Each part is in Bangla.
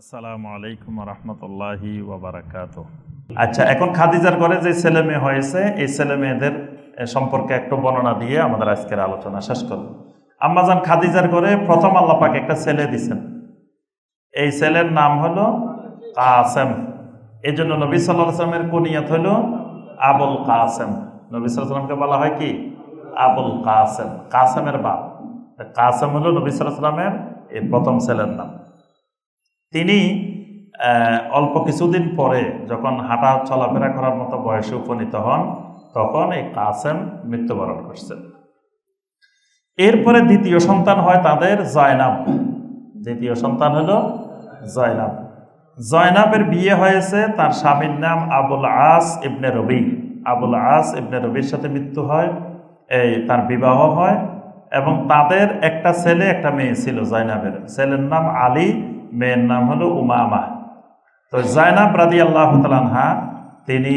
আসসালামু আলাইকুম রহমতুল্লাহি ওবরাকাত আচ্ছা এখন খাদিজার ঘরে যে ছেলে মেয়ে হয়েছে, এই ছেলে মেয়েদের সম্পর্কে একটু বর্ণনা দিয়ে আমাদের আজকের আলোচনা শেষ করব। আম্মাজান খাদিজার ঘরে প্রথম আল্লাহ একটা ছেলে দিছেন। এই ছেলের নাম হলো কাসেম। এই জন্য নবী সাল্লাহ আসলামের কুনিয়ত হলো আবুল কাসেম। নবী সাল্লামকে বলা হয় কি? আবুল কাসেম, কাসেমের বাপ। কাসেম হলো নবী সাল্লাহ সাল্লামের এই প্রথম ছেলের নাম। তিনি অল্প কিছুদিন পরে যখন হাঁটা চলাফেরা করার মতো বয়সে উপনীত হন, তখন এই কাসেম মৃত্যুবরণ করছেন। এরপরে দ্বিতীয় সন্তান হয় তাদের জয়নাব। দ্বিতীয় সন্তান হলো জয়নাব। জয়নাবের বিয়ে হয়েছে, তার স্বামীর নাম আবুল আস ইবনে রবি। আবুল আস ইবনে রবির সাথে মৃত্যু হয়, এই তার বিবাহ হয় এবং তাদের একটা ছেলে, একটা মেয়ে ছিল জয়নাবের। ছেলের নাম আলী মেয়ের নাম হলো উমামা। তো জয়নাব রাদি আল্লাহ তালানহা তিনি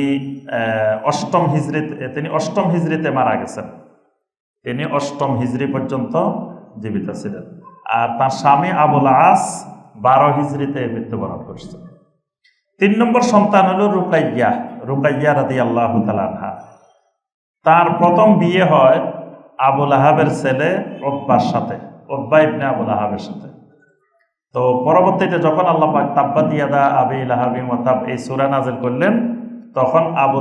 অষ্টম হিজড়িতে তিনি অষ্টম হিজড়িতে মারা গেছেন। তিনি অষ্টম হিজড়ি পর্যন্ত জীবিত ছিলেন। আর তার স্বামী আবুল আস বারো হিজড়িতে মৃত্যুবরণ করছেন তিন নম্বর সন্তান হলো রুকাইয়া রুকাইয়া রাদি আল্লাহ তালানহা তার প্রথম বিয়ে হয় আবুল আহাবের ছেলে ওব্বার সাথে ওব্বা ইবনে আবুল আহাবের সাথে। তো পরবর্তীতে যখন আল্লাহ পাক তাব্বাত ইয়াদা আবি লাহাবি মতাব এই সূরা নাজিল করলেন, তখন আবু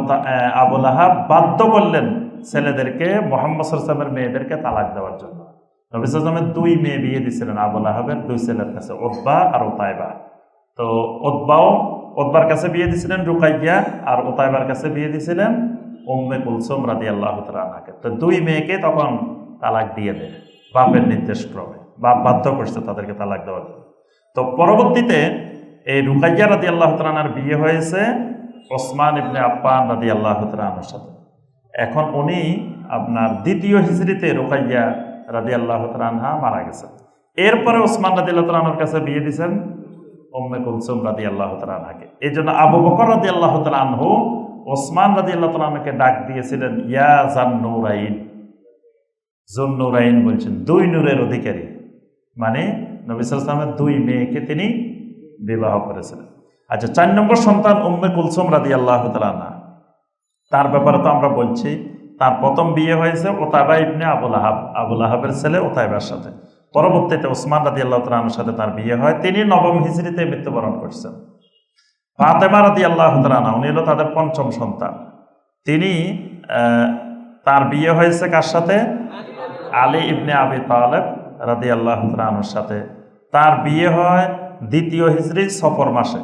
আবুল আহাব বাধ্য করলেন ছেলেদেরকে মোহাম্মদ সাল্লামের মেয়েদেরকে তালাক দেওয়ার জন্য। নবী সাল্লামের দুই মেয়ে বিয়ে দিয়েছিলেন আবুল আহাবের দুই ছেলের কাছে ওব্বা আর ওতাইবা তো ওতবাও ওতবার কাছে বিয়ে দিয়েছিলেন রুকাইয়া আর ওতাইবার কাছে বিয়ে দিয়েছিলেন উম্মে কুলসুম রাদি আল্লাহ তালাকে তো দুই মেয়েকে তখন তালাক দিয়ে দেয়, বাপের নির্দেশ ক্রমে বাপ বাধ্য করছে তাদেরকে তালাক দেওয়ার জন্য। তো পরবর্তীতে এই রুকাইয়া রাদি আল্লাহ তালানার বিয়ে হয়েছে ওসমান ইবনে আপ্পান রাদি আল্লাহ তালানোর সাথে। এখন উনি আপনার দ্বিতীয় হিজড়িতে রুকাইয়া রাদি আল্লাহ তালানহা মারা গেছেন। এরপরে ওসমান রাদি আল্লাহ তালানোর কাছে বিয়ে দিয়েছেন উম্মে কুলসুম রাদি আল্লাহ তালানহাকে এই জন্য আবু বকর রাদি আল্লাহ তালানহু ওসমান রাদি আল্লাহ তালানকে ডাক দিয়েছিলেন, ইয়া জান নুরাইন জুন নুরাইন বলছেন, দুই নূরের অধিকারী। মানে নবী সাল্লামের দুই মেয়েকে তিনি বিবাহ করেছিলেন। আচ্ছা চার নম্বর সন্তান উম্মে কুলসুম রাদি আল্লাহ তালানা তার ব্যাপারে তো আমরা বলছি, তার প্রথম বিয়ে হয়েছে ওতাবা ইবনে আবুল আহাব আবুল আহাবের ছেলে ওতাইবার সাথে। পরবর্তীতে ওসমান রাদি আল্লাহ তালানোর সাথে তার বিয়ে হয়। তিনি নবম হিজড়িতে মৃত্যুবরণ করছেন। ফাতেমা রাদি আল্লাহ তালানা উনি হলো তাদের পঞ্চম সন্তান। তিনি তার বিয়ে হয়েছে কার সাথে? আলী ইবনে আবি তালেব। রাদি আল্লাহ তালানোর সাথে। তার বিয়ে হয় দ্বিতীয় হিজড়ি সফর মাসে।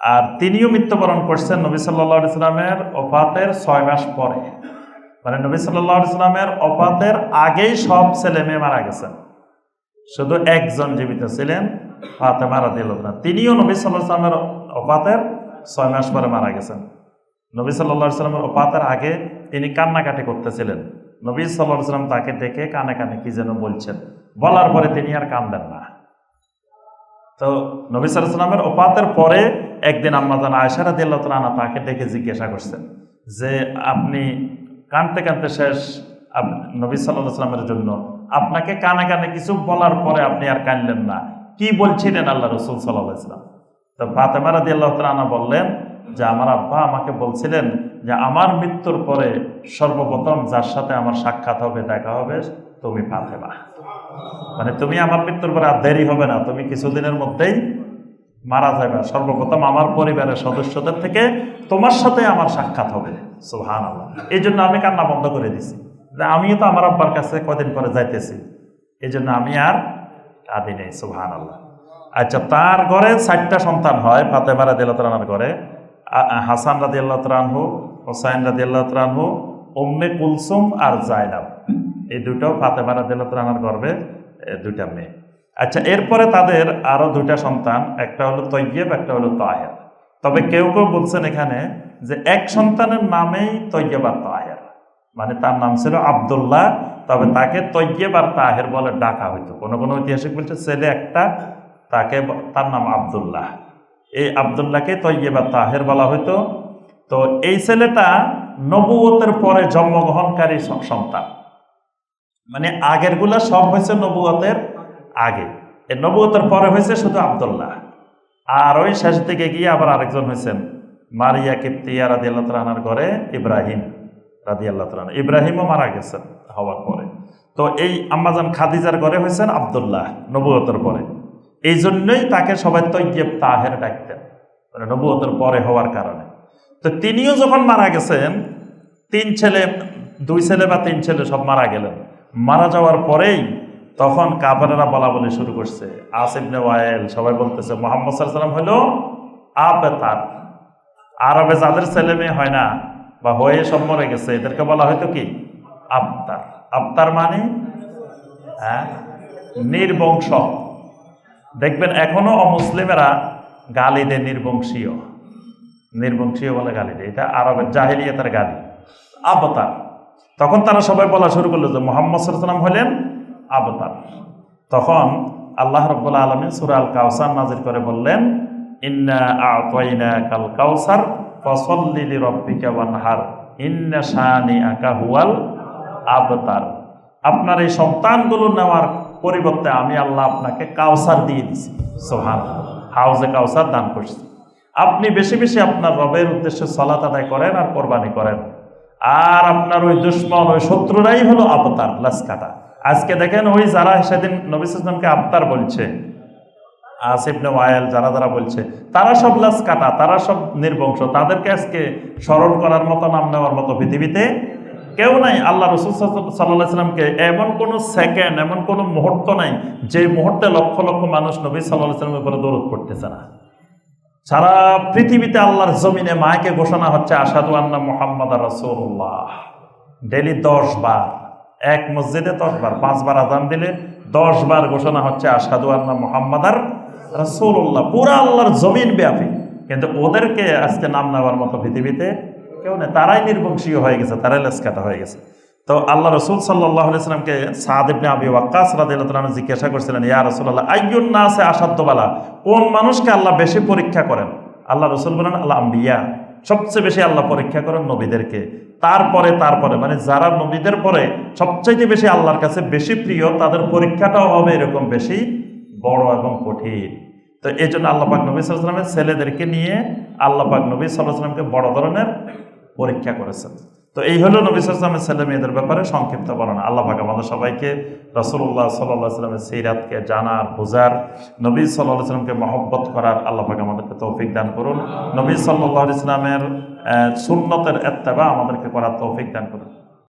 আর তিনিও মৃত্যুবরণ করছেন নবী সাল্লাহ ইসলামের অপাতের ছয় মাস পরে। মানে নবী সাল্লাহ ইসলামের অপাতের আগেই সব ছেলে মেয়ে মারা গেছেন। শুধু একজন জীবিত ছিলেন ফাতেমা রাদিয়াল্লাহু তিনিও নবী সাল্লাহ ইসলামের অপাতের ছয় মাস পরে মারা গেছেন। নবী সাল্লাহ সাল্লামের অপাতের আগে তিনি কান্নাকাটি করতেছিলেন। নবী সাল্লাহ সাল্লাম তাকে ডেকে কানে কানে কি যেন বলছেন। বলার পরে তিনি আর কান্দেন না। তো নবী সাল্লামের ওপাতের পরে একদিন আম্মাজান আয়সারা দিল্লাহ তালা তাকে ডেকে জিজ্ঞাসা করছেন যে, আপনি কানতে কানতে শেষ নবী সাল্লাহ সাল্লামের জন্য, আপনাকে কানে কানে কিছু বলার পরে আপনি আর কানলেন না। কি বলছিলেন আল্লাহ রসুল সাল্লাহ তো ফাতেমারা দিয়ে আল্লাহ তালা বললেন যে, আমার আব্বা আমাকে বলছিলেন যে, আমার মৃত্যুর পরে সর্বপ্রথম যার সাথে আমার সাক্ষাৎ হবে, দেখা হবে, তুমি ফাতেমা। মানে তুমি আমার মৃত্যুর পরে আর দেরি হবে না, তুমি কিছুদিনের মধ্যেই মারা যাবে। সর্বপ্রথম আমার পরিবারের সদস্যদের থেকে তোমার সাথে আমার সাক্ষাৎ হবে। সুহান আল্লাহ এই জন্য আমি কান্না বন্ধ করে দিছি। আমিও তো আমার আব্বার কাছে কদিন পরে যাইতেছি। এই জন্য আমি আর কাঁদি নেই সুহান আল্লাহ আচ্ছা তার ঘরে ষাটটা সন্তান হয়, ফাতেমা রাদি আল্লাহ তালার ঘরে হাসান রাদি আল্লাহ তালানহু হোসাইন রাদি আল্লাহ তালানহু উম্মে কুলসুম আর জায়নাব এই দুটো ফাতেমা আল্লাহ তালানার গর্বে দুইটা মেয়ে। আচ্ছা এরপরে তাদের আরও দুইটা সন্তান, একটা হলো তৈয়ব, একটা হলো তাহের। তবে কেউ কেউ বলছেন এখানে যে এক সন্তানের নামেই তৈয়ব তাহের। মানে তার নাম ছিল আবদুল্লাহ, তবে তাকে তৈয়ব আর তাহের বলে ডাকা হইতো। কোনো কোনো ঐতিহাসিক বলছে ছেলে একটা, তাকে তার নাম আবদুল্লাহ। এই আবদুল্লাহকে তৈয়ব তাহের বলা হইতো। তো এই ছেলেটা নবুয়তের পরে জন্মগ্রহণকারী সন্তান। মানে আগেরগুলা সব হয়েছে নবুয়তের আগে। এই নবুয়তের পরে হয়েছে শুধু আবদুল্লাহ। আর ওই শেষ দিকে গিয়ে আবার আরেকজন হয়েছেন মারিয়া কিপ্তিয়া রাদি আল্লাহ তালাহার ঘরে ইব্রাহিম রাদি আল্লাহ তালান ইব্রাহিমও মারা গেছেন হওয়ার পরে। তো এই আম্মাজান খাদিজার ঘরে হয়েছেন আবদুল্লাহ নবুয়তের পরে। এই জন্যই তাকে সবাই তৈয়ব তাহের ডাকতেন। মানে নবুয়তের পরে হওয়ার কারণে। তো তিনিও যখন মারা গেছেন, তিন ছেলে, দুই ছেলে বা তিন ছেলে সব মারা গেলেন। মারা যাওয়ার পরেই তখন কাফেরেরা বলা বলে শুরু করছে। আসিবনে ওয়াইল, সবাই বলতেছে, মোহাম্মদ সাল্লাম হলো আবেতার আরবে যাদের ছেলে মেয়ে হয় না বা হয়ে সব মরে গেছে, এদেরকে বলা হয়তো কি? আবতার। আবতার মানে? হ্যাঁ? নির্বংশ। দেখবেন এখনও অমুসলিমেরা গালি দেয় নির্বংশীয়। নির্বংশীয় বলে গালি দেয়। এটা আরবের জাহিলিয়াতের গালি। আবতার। তখন তারা সবাই বলা শুরু করল যে মোহাম্মদ সাল্লাম হলেন আবতার। তখন আল্লাহ রব্বুল্লা আলমী সুরাল কাউসার নাজির করে বললেন কাল কাউসার আবতার। আপনার এই সন্তানগুলো নেওয়ার পরিবর্তে আমি আল্লাহ আপনাকে কাউসার দিয়ে দিছি। সোহান হাউজে কাউসার দান করছি। আপনি বেশি বেশি আপনার রবের উদ্দেশ্যে সলাত আদায় করেন আর কোরবানি করেন। আর আপনার ওই দুশ্মন, ওই শত্রুরাই হলো আবতার লাসকাটা আজকে দেখেন ওই যারা সেদিন নবী আবতার বলছে আসিবনে ওয়াইল যারা যারা বলছে, তারা সব লাস কাটা তারা সব নির্বংশ। তাদেরকে আজকে স্মরণ করার মতো, নাম নেওয়ার মতো পৃথিবীতে কেউ নাই। আল্লাহ রসুল সাল্লাহ সাল্লামকে এমন কোনো সেকেন্ড, এমন কোনো মুহূর্ত নাই, যে মুহূর্তে লক্ষ লক্ষ মানুষ নবী সাল্লাহ সাল্লামের উপরে দৌড় করতেছে না। সারা পৃথিবীতে আল্লাহর জমিনে মায়কে ঘোষণা হচ্ছে আসাদু আন্না মোহাম্মদ রসুল্লাহ ডেলি দশ বার, এক মসজিদে দশ বার পাঁচবার আজান দিলে দশ বার ঘোষণা হচ্ছে আসাদু আন্না মোহাম্মদার রসুল্লাহ পুরা আল্লাহর জমিন ব্যাপী। কিন্তু ওদেরকে আজকে নাম নেওয়ার মতো পৃথিবীতে কেউ নেই। তারাই নির্বংশীয় হয়ে গেছে, তারাই লেসকাটা হয়ে গেছে। তো আল্লাহ রসুল সাল্লাহ সাল্লামকে সাদ আবি ওয়াক্কাস রাদিয়াল্লাহু জিজ্ঞাসা করছিলেন, ইয়া রাসূলুল্লাহ, আইয়ুন নাসে আসাদ্দবালা কোন মানুষকে আল্লাহ বেশি পরীক্ষা করেন? আল্লাহ রসুল বলেন আল্লাহ আম্বিয়া, সবচেয়ে বেশি আল্লাহ পরীক্ষা করেন নবীদেরকে। তারপরে তারপরে মানে যারা নবীদের পরে সবচাইতে বেশি আল্লাহর কাছে বেশি প্রিয়, তাদের পরীক্ষাটাও হবে এরকম বেশি বড় এবং কঠিন। তো এই জন্য আল্লাহ পাক নবী সাল্লামের ছেলেদেরকে নিয়ে আল্লাহ পাক নবী সাল্লাহামকে বড় ধরনের পরীক্ষা করেছেন। তো এই হলো নবী সাল্লামের ছেলে মেয়েদের ব্যাপারে সংক্ষিপ্ত বর্ণনা। আল্লাহ পাক আমাদের সবাইকে রসুল্লাহ সাল্লাহ সাল্লামের সেইরাতকে জানা বোঝার, নবী সাল্লাহ সাল্লামকে মহব্বত করার আল্লাহ পাক আমাদেরকে তৌফিক দান করুন। নবী সাল্লাহ ইসলামের সুন্নতের এত্তেবা আমাদেরকে করার তৌফিক দান করুন।